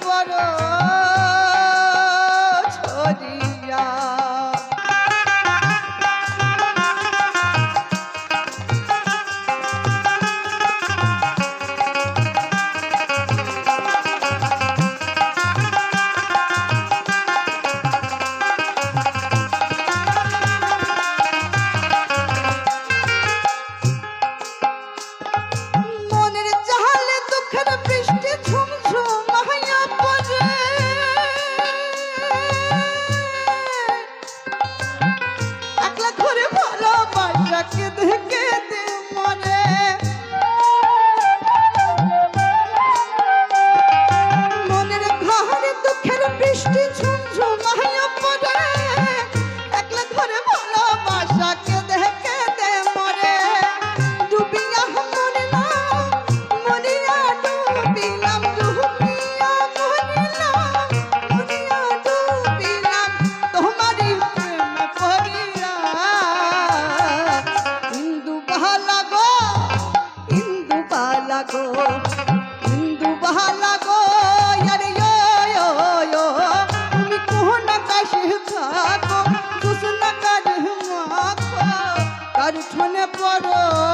plug up. বাহালা গো হিন্দু বাহালা গো আরে ইয়ো ইয়ো ইয়ো। তুমি কোন কাশি পড়ো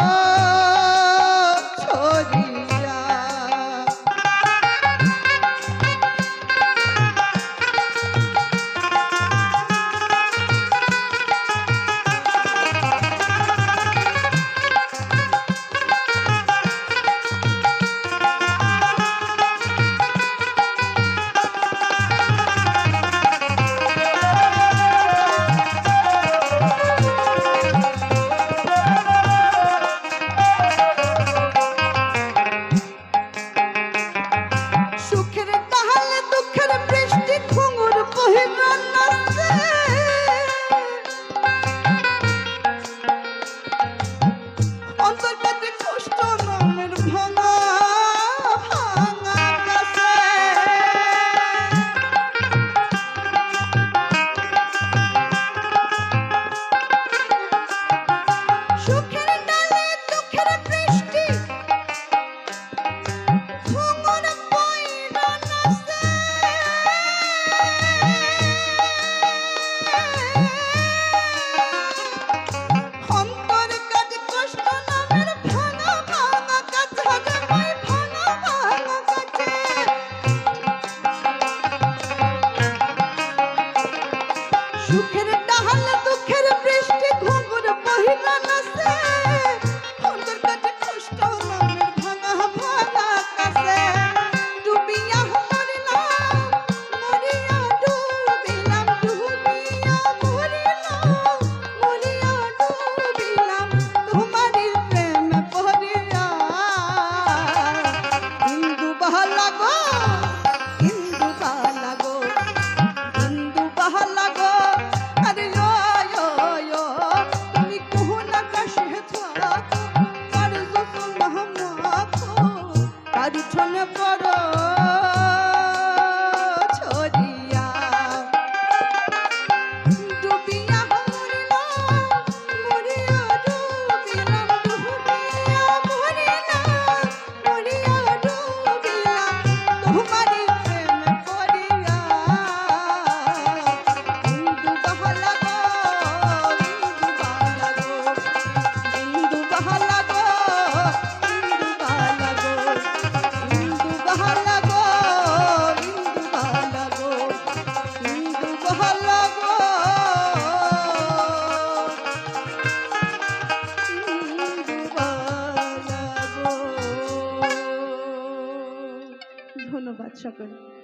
twenty Chopin.